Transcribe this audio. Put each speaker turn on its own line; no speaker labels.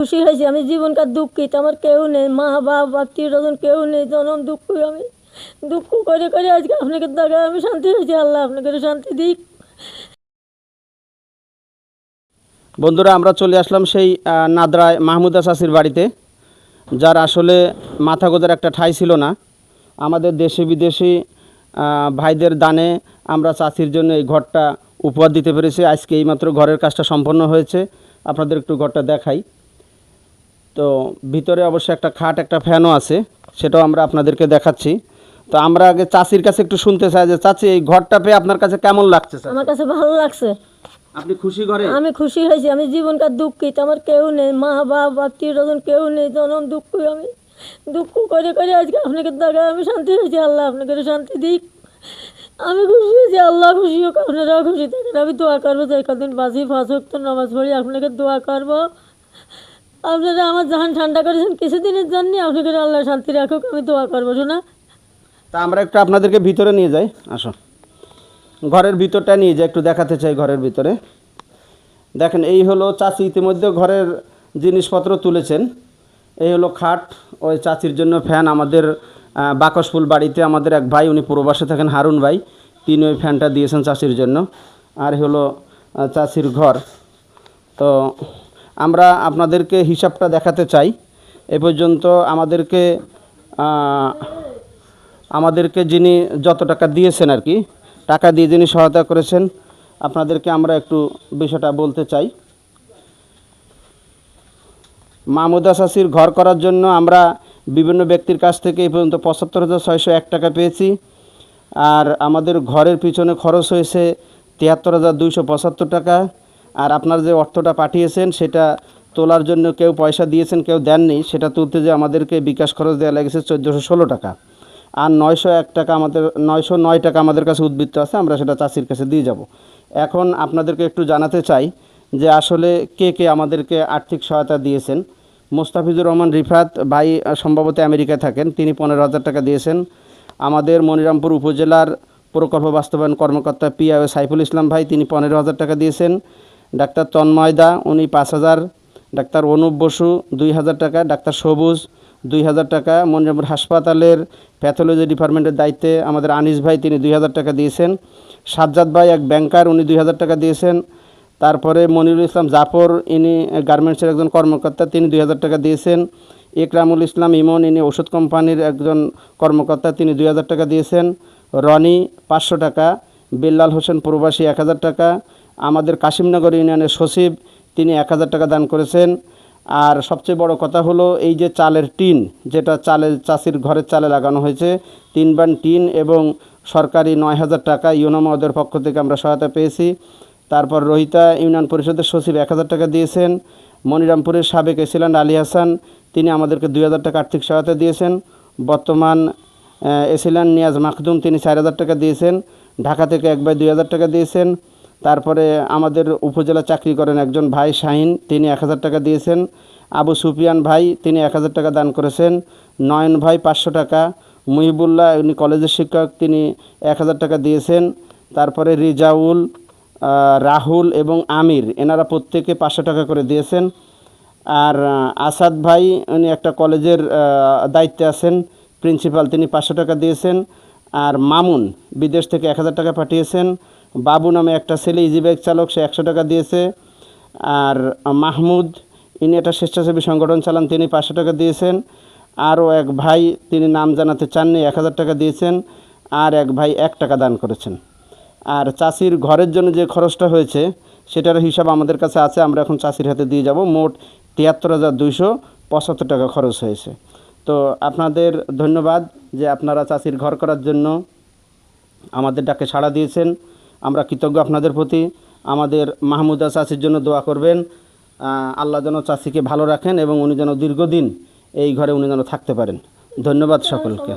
খুশি হয়েছি, আমি জীবনকার দুঃখিত আমার কেউ নেই, মা, বাপ, আত্মীয় স্বজন কেউ নেই, জনম দুঃখ, আমি দুঃখ করে করে আজকে আপনাকে দেখা, আমি শান্তি হয়েছি, আল্লাহ আপনাকে শান্তি দিক।
বন্ধুরা, আমরা চলে আসলাম সেই নাদরায় মাহমুদা চাষির বাড়িতে, যার আসলে মাথা গোজার একটা ঠাঁই ছিল না। আমাদের দেশে বিদেশি ভাইদের দানে আমরা চাষির জন্য এই ঘরটা উপহার দিতে পেরেছি। আজকে এইমাত্র ঘরের কাজটা সম্পন্ন হয়েছে। আপনাদের একটু ঘরটা দেখাই। তো ভিতরে অবশ্য একটা খাট একটা ফ্যানও আছে সেটাও আমরা আপনাদেরকে দেখাচ্ছি। তো আমরা আগে চাষির কাছে একটু শুনতে চাই যে চাচি এই ঘরটা পেয়ে আপনার কাছে কেমন লাগছে স্যার
আমার কাছে ভালো লাগছে।
আপনি খুশি ঘরে?
আমি খুশি হয়েছি আমি জীবনকার দুঃখিত আমার কেউ নেই মা বাপ আত্মীয় স্বজন কেউ নেই জনম দুঃখ আমি দুঃখ করে করে আজকে আপনাকে দেখা আমি শান্তি হয়েছি আল্লাহ আপনাকে শান্তি দিক। আমি খুশি হয়েছি আল্লাহ খুশি হোক আপনারাও খুশি থাকেন। আমি দোয়া করব যে কদিন বাসি ফাঁস হোক তো নামাজ পড়ি আপনাকে দোয়া করব। আপনারা আমার জাহান ঠান্ডা করেছেন কিছুদিনের জন্য। আপনাকে আল্লাহ শান্তি রাখুক, আমি দোয়া করব, শোনা?
তা আমরা একটু আপনাদেরকে ভিতরে নিয়ে যাই। আসো। ঘরের ভিতরটা নিয়ে যাই, একটু দেখাতে চাই ঘরের ভিতরে। দেখেন, এই হলো চাচি ইতিমধ্যে ঘরের জিনিসপত্র তুলেছেন। এই হলো খাট, ওই চাচির জন্য ফ্যান। আমাদের বাকসফুল বাড়িতে আমাদের এক ভাই, উনি প্রবাসে থাকেন, হারুন ভাই। তিনি ওই ফ্যানটা দিয়েছেন চাচির জন্য। আর হলো চাচির ঘর। তো আমরা আপনাদেরকে হিসাবটা দেখাতে চাই। এ পর্যন্ত আমাদেরকে আমাদেরকে যিনি যত টাকা দিয়েছেন আর কি, টাকা দিয়ে যিনি সহায়তা করেছেন, আপনাদেরকে আমরা একটু বিষয়টা বলতে চাই। মাহমুদা শাসির ঘর করার জন্য আমরা বিভিন্ন ব্যক্তির কাছ থেকে এই পর্যন্ত পঁচাত্তর হাজার ছয়শো এক টাকা পেয়েছি। আর আমাদের ঘরের পিছনে খরচ হয়েছে তিয়াত্তর হাজার দুইশো পঁচাত্তর টাকা। আর আপনার যে অর্থটা পাঠিয়েছেন, সেটা তোলার জন্য কেউ পয়সা দিয়েছেন, কেউ দেননি, সেটা তুলতে যে আমাদেরকে বিকাশ খরচ দেওয়া লেগেছে চোদ্দোশো ষোলো টাকা। আর নয়শো এক টাকা আমাদের, নয়শো নয় টাকা আমাদের কাছে উদ্বৃত্ত আছে, আমরা সেটা চাষির কাছে দিয়ে যাব। এখন আপনাদেরকে একটু জানাতে চাই যে আসলে কে কে আমাদেরকে আর্থিক সহায়তা দিয়েছেন। মোস্তাফিজুর রহমান রিফাত ভাই সম্ভবত আমেরিকায় থাকেন, তিনি পনেরো হাজার টাকা দিয়েছেন। আমাদের মনিরামপুর উপজেলার প্রকল্প বাস্তবায়ন কর্মকর্তা পিআই সাইফুল ইসলাম ভাই, তিনি পনেরো হাজার টাকা দিয়েছেন। ডাক্তার তন্ময়দা, উনি পাঁচ হাজার। ডাক্তার অনুপ বসু, দুই হাজার টাকা। ডাক্তার সবুজ, দুই হাজার টাকা। মনিরামপুর হাসপাতালের প্যাথোলজি ডিপার্টমেন্টের দায়িত্বে আমাদের আনিস ভাই, তিনি দুই হাজার টাকা দিয়েছেন। সাজ্জাদ ভাই, এক ব্যাংকার, উনি দুই হাজার টাকা দিয়েছেন। তারপরে মনিরুল ইসলাম জাফর, ইনি গার্মেন্টসের একজন কর্মকর্তা, তিনি দুই হাজার টাকা দিয়েছেন। ইকরামুল ইসলাম ইমন, ইনি ওষুধ কোম্পানির একজন কর্মকর্তা, তিনি দুই হাজার টাকা দিয়েছেন। রনি, পাঁচশো টাকা। বিল্লাল হোসেন প্রবাসী, এক হাজার টাকা। আমাদের কাশিমনগর ইউনিয়নের সচিব, তিনি এক হাজার টাকা দান করেছেন। আর সবচেয়ে বড় কথা হলো, এই যে চালের টিন, যেটা চালের চাষির ঘরের চালে লাগানো হয়েছে, তিন বান টিন এবং সরকারি নয় হাজার টাকা ইউনোমদের পক্ষ থেকে আমরা সহায়তা পেয়েছি। তারপর রোহিতা ইউনিয়ন পরিষদের সচিব এক হাজার টাকা দিয়েছেন। মনিরামপুরের সাবেক এসিল্যান্ড আলী হাসান, তিনি আমাদেরকে দুই হাজার টাকা আর্থিক সহায়তা দিয়েছেন। বর্তমান এসিল্যান্ড নিয়াজ মাখদুম, তিনি চার হাজার টাকা দিয়েছেন। ঢাকা থেকে এক ভাই দুই হাজার টাকা দিয়েছেন। তারপরে আমাদের উপজেলা চাকরি করেন একজন ভাই শাহিন, তিনি এক হাজার টাকা দিয়েছেন। আবু সুফিয়ান ভাই, তিনি এক হাজার টাকা দান করেছেন। নয়ন ভাই পাঁচশো টাকা। মুহিবুল্লাহ, উনি কলেজের শিক্ষক, তিনি এক হাজার টাকা দিয়েছেন। তারপরে রিজাউল রাহুল এবং আমির, এনারা প্রত্যেকে পাঁচশো টাকা করে দিয়েছেন। আর আসাদ ভাই, উনি একটা কলেজের দায়িত্বে আছেন। প্রিন্সিপাল, তিনি পাঁচশো টাকা দিয়েছেন। আর মামুন, বিদেশ থেকে এক হাজার টাকা পাঠিয়েছেন। বাবু নামে একটা ছেলে ইজি বাইক চালক, সে একশো টাকা দিয়েছে। আর মাহমুদ, ইনি একটা স্বেচ্ছাসেবী সংগঠন চালান, তিনি পাঁচশো টাকা দিয়েছেন। আরও এক ভাই, তিনি নাম জানাতে চাননি, এক হাজার টাকা দিয়েছেন। আর এক ভাই এক টাকা দান করেছেন। আর চাষির ঘরের জন্য যে খরচটা হয়েছে, সেটার হিসাব আমাদের কাছে আছে, আমরা এখন চাষির হাতে দিয়ে যাব। মোট তিয়াত্তর হাজার দুইশো পঁচাত্তর টাকা খরচ হয়েছে। তো আপনাদের ধন্যবাদ যে আপনারা চাষির ঘর করার জন্য আমাদের ডাকে সাড়া দিয়েছেন। আমরা কৃতজ্ঞ আপনাদের প্রতি। আমাদের মাহমুদা চাষির জন্য দোয়া করবেন। আল্লাহ যেন চাষিকে ভালো রাখেন এবং উনি যেন দীর্ঘদিন এই ঘরে উনি যেন থাকতে পারেন। ধন্যবাদ সকলকে।